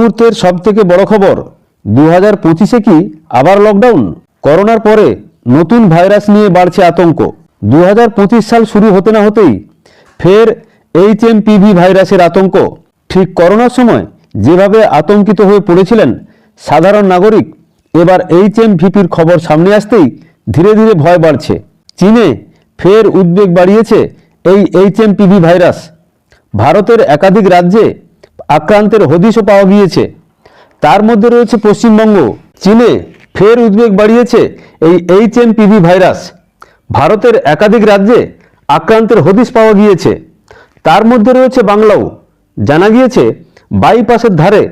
মুহূর্তের সব থেকে বড় খবর দু হাজার পঁচিশে কি আবার লকডাউন করোনার পরে নতুন ভাইরাস নিয়ে বাড়ছে আতঙ্ক। দু হাজার পঁচিশ সাল শুরু হতে না হতেই ফের এইচ এম পিভি ভাইরাসের আতঙ্ক। ঠিক করোনার সময় যেভাবে আতঙ্কিত হয়ে পড়েছিলেন সাধারণ নাগরিক, এবার এইচ এম ভিপির খবর সামনে আসতেই ধীরে ধীরে ভয় বাড়ছে। চীনে ফের উদ্বেগ বাড়িয়েছে এই এইচ এম পিভি ভাইরাস। ভারতের একাধিক রাজ্যে আক্রান্তের হদিশও পাওয়া গিয়েছে। তার মধ্যে রয়েছে পশ্চিমবঙ্গ। চীনে ফের উদ্বেগ বাড়িয়েছে এই এইচ এম পিভি ভাইরাস। ভারতের একাধিক রাজ্যে আক্রান্তের হদিশ পাওয়া গিয়েছে। তার মধ্যে রয়েছে বাংলাও। জানা গিয়েছে, বাইপাসের ধারে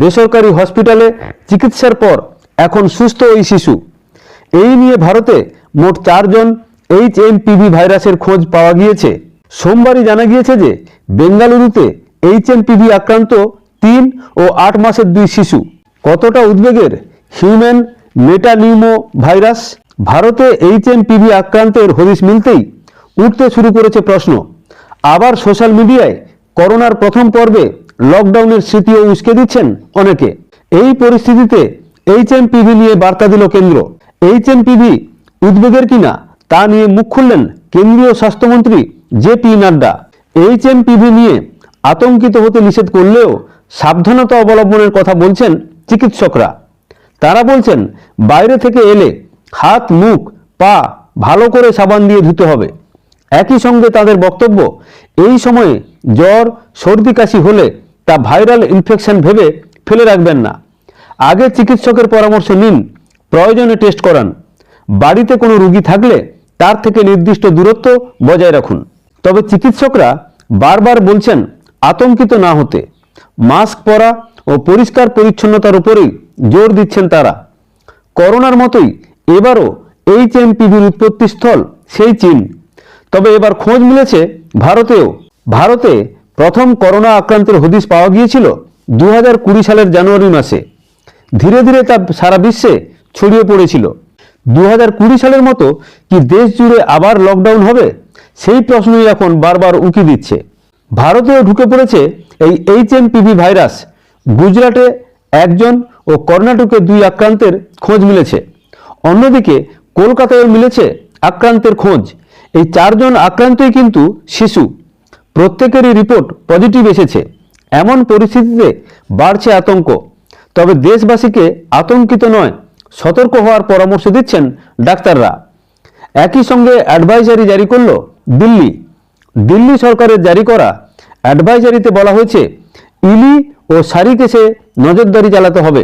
বেসরকারি হসপিটালে চিকিৎসার পর এখন সুস্থ ওই শিশু। এই নিয়ে ভারতে মোট চারজন এইচ এম পিভি ভাইরাসের খোঁজ পাওয়া গিয়েছে। সোমবারই জানা গিয়েছে যে বেঙ্গালুরুতে এইচ এম পিভি আক্রান্ত তিন ও আট মাসের দুই শিশু। কতটা উদ্বেগের? হিউম্যান মেটানিউমো ভাইরাস ভারতে এইচ এম পিভি আক্রান্তের হদিশ মিলতেই উঠতে শুরু করেছে প্রশ্ন। আবার সোশ্যাল মিডিয়ায় করোনার প্রথম পর্বে লকডাউনের স্মৃতিও উস্কে দিচ্ছেন অনেকে। এই পরিস্থিতিতে এইচ এম পিভি নিয়ে বার্তা দিল কেন্দ্র। এইচ এম পিভি উদ্বেগের কিনা তা নিয়ে মুখ খুললেন কেন্দ্রীয় স্বাস্থ্যমন্ত্রী J P Nadda. H M P V নিয়ে আতঙ্কিত হতে নিষেধ করলেও সাবধানতা অবলম্বনের কথা বলছেন চিকিৎসকরা। তারা বলছেন, বাইরে থেকে এলে হাত, মুখ, পা ভালো করে সাবান দিয়ে ধুতে হবে। একই সঙ্গে তাদের বক্তব্য, এই সময়ে জ্বর, সর্দি কাশি হলে তা ভাইরাল ইনফেকশন ভেবে ফেলে রাখবেন না। আগে চিকিৎসকের পরামর্শ নিন, প্রয়োজনে টেস্ট করান। বাড়িতে কোনো রুগী থাকলে তার থেকে নির্দিষ্ট দূরত্ব বজায় রাখুন। তবে চিকিৎসকরা বারবার বলছেন আতঙ্কিত না হতে মাস্ক পরা ও পরিষ্কার পরিচ্ছন্নতার উপরেই জোর দিচ্ছেন তারা। করোনার মতোই এবারও এইচ এম পিভির উৎপত্তি স্থল সেই চীন। তবে এবার খোঁজ মিলেছে ভারতেও। ভারতে প্রথম করোনা আক্রান্তের হদিস পাওয়া গিয়েছিল দু সালের জানুয়ারি মাসে। ধীরে ধীরে তা সারা বিশ্বে ছড়িয়ে পড়েছিল। দু সালের মতো কি দেশ জুড়ে আবার লকডাউন হবে? সেই প্রশ্নই এখন বারবার উঁকি দিচ্ছে। ভারতেও ঢুকে পড়েছে এই এইচ এম পিভি ভাইরাস। গুজরাটে একজন ও কর্ণাটকে দুই আক্রান্তের খোঁজ মিলেছে। অন্যদিকে কলকাতায়ও মিলেছে আক্রান্তের খোঁজ। এই চারজন আক্রান্তই কিন্তু শিশু। প্রত্যেকেরই রিপোর্ট পজিটিভ এসেছে। এমন পরিস্থিতিতে বাড়ছে আতঙ্ক। তবে দেশবাসীকে আতঙ্কিত নয়, সতর্ক হওয়ার পরামর্শ দিচ্ছেন ডাক্তাররা। একই সঙ্গে অ্যাডভাইজারি জারি করল দিল্লি। দিল্লি সরকারের জারি করা অ্যাডভাইজারিতে বলা হয়েছে, ইলি ও সারি কেসে নজরদারি চালাতে হবে।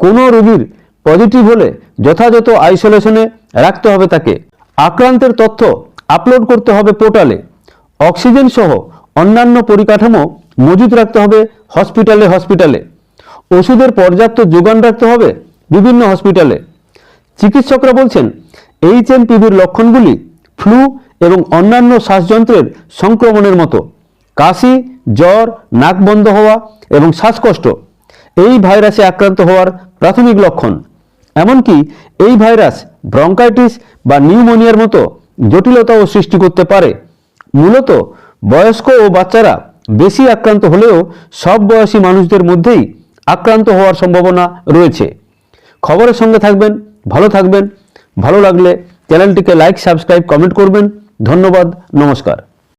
কোনো রোগীর পজিটিভ হলে যথাযথ আইসোলেশনে রাখতে হবে তাকে। আক্রান্তের তথ্য আপলোড করতে হবে পোর্টালে অক্সিজেন সহ অন্যান্য পরিকাঠামো মজুত রাখতে হবে হসপিটালে হসপিটালে ওষুধের পর্যাপ্ত যোগান রাখতে হবে বিভিন্ন হসপিটালে চিকিৎসকরা বলছেন, এইচ এম পিভির লক্ষণগুলি ফ্লু এবং অন্যান্য শ্বাসযন্ত্রের সংক্রমণের মতো। কাশি, জ্বর, নাক বন্ধ হওয়া এবং শ্বাসকষ্ট, এই ভাইরাসে আক্রান্ত হওয়ার প্রাথমিক লক্ষণ। এমনকি এই ভাইরাস ব্রঙ্কাইটিস বা নিউমোনিয়ার মতো জটিলতাও সৃষ্টি করতে পারে। মূলত বয়স্ক ও বাচ্চারা বেশি আক্রান্ত হলেও সব বয়সী মানুষদের মধ্যেই আক্রান্ত হওয়ার সম্ভাবনা রয়েছে। খবরের সঙ্গে থাকবেন, ভালো থাকবেন। ভালো লাগলে চ্যানেলটিকে লাইক সাবস্ক্রাইব কমেন্ট করবেন। ধন্যবাদ নমস্কার।